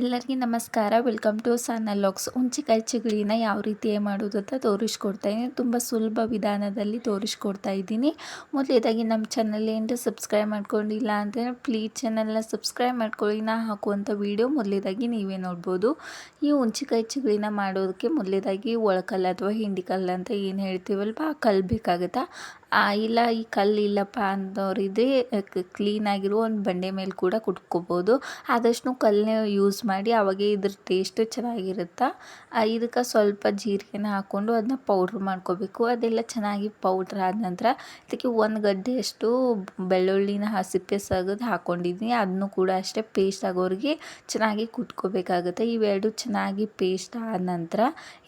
ಎಲ್ಲರಿಗೂ ನಮಸ್ಕಾರ. Welcome to ಸನ್ನ ಲಾಕ್ಸ್ ಹುಂಚಿಕಾಯಿ ಚಿಗಡಿನ ಯಾವ ರೀತಿ ಮಾಡೋದು ಅಂತ ತೋರಿಸ್ಕೊಡ್ತಾ ಇದ್ದೀನಿ. ತುಂಬ ಸುಲಭ ವಿಧಾನದಲ್ಲಿ ತೋರಿಸ್ಕೊಡ್ತಾ ಇದ್ದೀನಿ. ಮೊದಲೇದಾಗಿ ನಮ್ಮ ಚಾನಲ್ ಏನು ಸಬ್ಸ್ಕ್ರೈಬ್ ಮಾಡ್ಕೊಂಡಿಲ್ಲ ಅಂದರೆ ಪ್ಲೀಸ್ ಚಾನಲ್ನ ಸಬ್ಸ್ಕ್ರೈಬ್ ಮಾಡ್ಕೊಳ್ಳಿ. ನಾ ಹಾಕುವಂಥ ವೀಡಿಯೋ ಮೊದಲೇದಾಗಿ ನೀವೇ ನೋಡ್ಬೋದು. ಈ ಹುಂಚಿಕಾಯಿ ಚಿಗಡಿನ ಮಾಡೋದಕ್ಕೆ ಮೊದಲೇದಾಗಿ ಒಳಕಲ್ಲು ಅಥವಾ ಹಿಂಡಿಕಲ್ಲು ಅಂತ ಏನು ಹೇಳ್ತೀವಲ್ವ? ಆ ಕಲ್ಲು ಬೇಕಾಗುತ್ತಾ? ಇಲ್ಲ, ಈ ಕಲ್ಲು ಇಲ್ಲಪ್ಪ ಅಂದವರಿದ್ರೆ ಕ್ಲೀನಾಗಿರೋ ಒಂದು ಬಂಡೆ ಮೇಲೆ ಕೂಡ ಕುಟ್ಕೋಬೋದು. ಆದಷ್ಟು ಕಲ್ಲನ್ನೇ ಯೂಸ್ ಮಾಡಿ, ಅವಾಗೇ ಇದ್ರ ಟೇಸ್ಟ್ ಚೆನ್ನಾಗಿರುತ್ತೆ? ಇದಕ್ಕೆ ಸ್ವಲ್ಪ ಜೀರಿಗೆನ ಹಾಕ್ಕೊಂಡು ಅದನ್ನ ಪೌಡ್ರ್ ಮಾಡ್ಕೋಬೇಕು. ಅದೆಲ್ಲ ಚೆನ್ನಾಗಿ ಪೌಡ್ರ್ ಆದ ನಂತರ ಇದಕ್ಕೆ ಒಂದು ಗಡ್ಡೆಯಷ್ಟು ಬೆಳ್ಳುಳ್ಳಿನ ಹಸಿಪ್ಪೆ ಸಗದು ಹಾಕ್ಕೊಂಡಿದ್ದೀನಿ ಅದನ್ನು ಕೂಡ ಅಷ್ಟೇ ಪೇಸ್ಟ್ ಆಗೋರಿಗೆ ಚೆನ್ನಾಗಿ ಕುಟ್ಕೋಬೇಕಾಗುತ್ತೆ. ಇವೆರಡು ಚೆನ್ನಾಗಿ ಪೇಸ್ಟ್ ಆದ ನಂತರ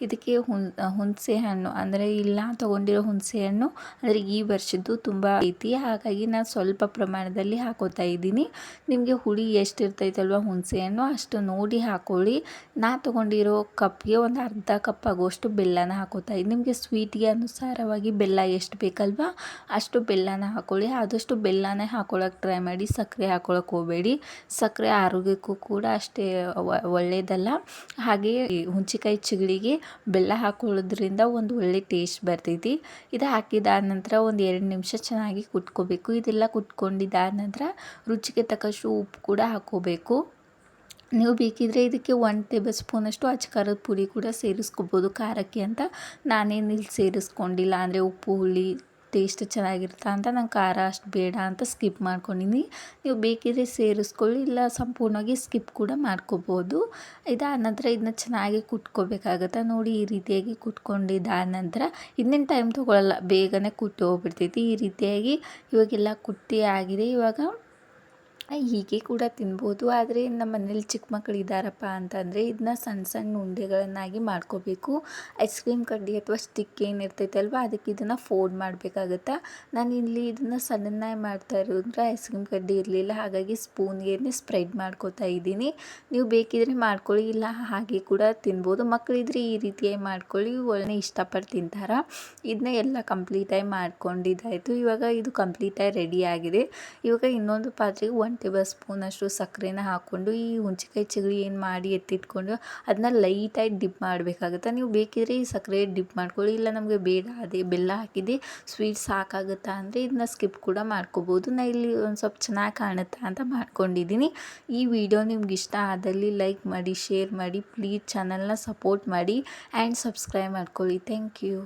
ಇದಕ್ಕೆ ಹುಣ್ ಹುಣಸೆ ಹಣ್ಣು ಅಂದರೆ ಇಲ್ಲ ತೊಗೊಂಡಿರೋ ಹುಣಸೆ ಹಣ್ಣು ಅಂದರೆ ಈ ವರ್ಷದ್ದು ತುಂಬ ಐತಿ. ಹಾಗಾಗಿ ನಾನು ಸ್ವಲ್ಪ ಪ್ರಮಾಣದಲ್ಲಿ ಹಾಕೋತಾ ಇದ್ದೀನಿ. ನಿಮಗೆ ಹುಳಿ ಎಷ್ಟು ಇರ್ತೈತಲ್ವ ಹುಣಸೆ ಹಣ್ಣು ಅಷ್ಟು ನೋಡಿ ಹಾಕೊಳ್ಳಿ. ನಾ ತೊಗೊಂಡಿರೋ ಕಪ್ಗೆ ಒಂದು ಅರ್ಧ ಕಪ್ ಆಗುವಷ್ಟು ಬೆಲ್ಲನ ಹಾಕೋತಾ ಇದ್ದೀನಿ ನಿಮಗೆ ಸ್ವೀಟ್ಗೆ ಅನುಸಾರವಾಗಿ ಬೆಲ್ಲ ಎಷ್ಟು ಬೇಕಲ್ವ ಅಷ್ಟು ಬೆಲ್ಲನ ಹಾಕೊಳ್ಳಿ. ಆದಷ್ಟು ಬೆಲ್ಲನೇ ಹಾಕೊಳ್ಳೋಕೆ ಟ್ರೈ ಮಾಡಿ ಸಕ್ಕರೆ ಹಾಕೊಳ್ಳೋಕೆ ಹೋಗಬೇಡಿ. ಸಕ್ಕರೆ ಆರೋಗ್ಯಕ್ಕೂ ಕೂಡ ಅಷ್ಟೇ ಒಳ್ಳೆಯದಲ್ಲ ಹಾಗೆ ಹುಂಚಿಕಾಯಿ ಚಿಗಡಿಗೆ ಬೆಲ್ಲ ಹಾಕೊಳ್ಳೋದ್ರಿಂದ ಒಂದು ಒಳ್ಳೆ ಟೇಸ್ಟ್ ಬರ್ತೈತಿ. ಇದು ಹಾಕಿದ ನಂತರ ಒಂದು ಎರಡು ನಿಮಿಷ ಚೆನ್ನಾಗಿ ಕುಟ್ಕೋಬೇಕು. ಇದೆಲ್ಲ ಕುಟ್ಕೊಂಡಿದ್ದಾದ ನಂತರ ರುಚಿಗೆ ತಕ್ಕಷ್ಟು ಉಪ್ಪು ಕೂಡ ಹಾಕೋಬೇಕು ನೀವು ಬೇಕಿದ್ರೆ ಇದಕ್ಕೆ ಒನ್ ಟೇಬಲ್ ಸ್ಪೂನಷ್ಟು ಅಚ್ಚಕಾರದ ಪುಡಿ ಕೂಡ ಸೇರಿಸ್ಕೋಬೋದು. ಖಾರಕ್ಕೆ ಅಂತ ನಾನೇನು ಇಲ್ಲಿ ಸೇರಿಸ್ಕೊಂಡಿಲ್ಲ. ಅಂದರೆ ಉಪ್ಪು, ಹುಳಿ ಟೇಸ್ಟ್ ಚೆನ್ನಾಗಿರುತ್ತೆ ಅಂತ ನಂಗೆ ಖಾರ ಅಷ್ಟು ಬೇಡ ಅಂತ ಸ್ಕಿಪ್ ಮಾಡ್ಕೊಂಡಿನಿ ನೀವು ಬೇಕಿದ್ರೆ ಸೇರಿಸ್ಕೊಳ್ಳಿ, ಇಲ್ಲ ಸಂಪೂರ್ಣವಾಗಿ ಸ್ಕಿಪ್ ಕೂಡ ಮಾಡ್ಕೋಬೋದು. ಇದಾದ ನಂತರ ಇದನ್ನ ಚೆನ್ನಾಗಿ ಕುಟ್ಕೋಬೇಕಾಗತ್ತೆ? ನೋಡಿ ಈ ರೀತಿಯಾಗಿ ಕುಟ್ಕೊಂಡಿದ್ದಾದ ನಂತರ ಇನ್ನೇನು ಟೈಮ್ ತೊಗೊಳ್ಳಲ್ಲ ಬೇಗನೆ ಕುಟ್ಟಿ ಹೋಗ್ಬಿಡ್ತೈತಿ. ಈ ರೀತಿಯಾಗಿ ಇವಾಗೆಲ್ಲ ಕುಟ್ಟಿ ಆಗಿದೆ. ಇವಾಗ ಹೀಗೆ ಕೂಡ ತಿನ್ಬೋದು. ಆದರೆ ನಮ್ಮ ಮನೇಲಿ ಚಿಕ್ಕ ಮಕ್ಕಳು ಇದ್ದಾರಪ್ಪ ಅಂತಂದರೆ ಇದನ್ನ ಸಣ್ಣ ಸಣ್ಣ ಉಂಡೆಗಳನ್ನಾಗಿ ಮಾಡ್ಕೋಬೇಕು. ಐಸ್ ಕ್ರೀಮ್ ಕಡ್ಡಿ ಅಥವಾ ಸ್ಟಿಕ್ ಏನಿರ್ತೈತಲ್ವ ಅದಕ್ಕೆ ಇದನ್ನು ಫೋಲ್ಡ್ ಮಾಡಬೇಕಾಗತ್ತೆ? ನಾನು ಇಲ್ಲಿ ಇದನ್ನು ಸಣ್ಣನಾಗಿ ಮಾಡ್ತಾ ಇರೋದ್ರೆ ಐಸ್ ಕ್ರೀಮ್ ಕಡ್ಡಿ ಇರಲಿಲ್ಲ, ಹಾಗಾಗಿ ಸ್ಪೂನ್ಗೆ ಸ್ಪ್ರೆಡ್ ಮಾಡ್ಕೋತಾ ಇದ್ದೀನಿ. ನೀವು ಬೇಕಿದ್ರೆ ಮಾಡ್ಕೊಳ್ಳಿ, ಇಲ್ಲ ಹಾಗೆ ಕೂಡ ತಿನ್ಬೋದು. ಮಕ್ಕಳಿದ್ರೆ ಈ ರೀತಿಯಾಗಿ ಮಾಡ್ಕೊಳ್ಳಿ ಒಳ್ಳೆ ಇಷ್ಟಪಟ್ಟು ತಿಂತಾರ? ಇದನ್ನ ಎಲ್ಲ ಕಂಪ್ಲೀಟಾಗಿ ಮಾಡ್ಕೊಂಡಿದ್ದಾಯಿತು. ಇವಾಗ ಇದು ಕಂಪ್ಲೀಟಾಗಿ ರೆಡಿ ಆಗಿದೆ. ಇವಾಗ ಇನ್ನೊಂದು ಪಾತ್ರೆಗೆ ಒನ್ ಟೇಬಲ್ ಸ್ಪೂನಷ್ಟು ಸಕ್ಕರೆನ ಹಾಕ್ಕೊಂಡು ಈ ಹುಣ್ಸೆಕಾಯಿ ಚಿಗುರಿ ಏನು ಮಾಡಿ ಎತ್ತಿಟ್ಕೊಂಡು ಅದನ್ನ ಲೈಟಾಗಿ ಡಿಪ್ ಮಾಡಬೇಕಾಗುತ್ತೆ? ನೀವು ಬೇಕಿದ್ರೆ ಈ ಸಕ್ಕರೆ ಡಿಪ್ ಮಾಡ್ಕೊಳ್ಳಿ, ಇಲ್ಲ ನಮಗೆ ಬೇಡ ಅದೇ ಬೆಲ್ಲ ಹಾಕಿದೆ, ಸ್ವೀಟ್ ಸಾಕಾಗುತ್ತಾ ಅಂದರೆ ಇದನ್ನ ಸ್ಕಿಪ್ ಕೂಡ ಮಾಡ್ಕೋಬೋದು. ನಾ ಇಲ್ಲಿ ಒಂದು ಸ್ವಲ್ಪ ಚೆನ್ನಾಗಿ ಕಾಣುತ್ತಾ ಅಂತ ಮಾಡ್ಕೊಂಡಿದ್ದೀನಿ. ಈ ವಿಡಿಯೋ ನಿಮ್ಗೆ ಇಷ್ಟ ಆದಲ್ಲಿ ಲೈಕ್ ಮಾಡಿ, ಶೇರ್ ಮಾಡಿ, ಪ್ಲೀಸ್ ಚಾನಲ್ನ ಸಪೋರ್ಟ್ ಮಾಡಿ, ಆ್ಯಂಡ್ ಸಬ್ಸ್ಕ್ರೈಬ್ ಮಾಡ್ಕೊಳ್ಳಿ. Thank you.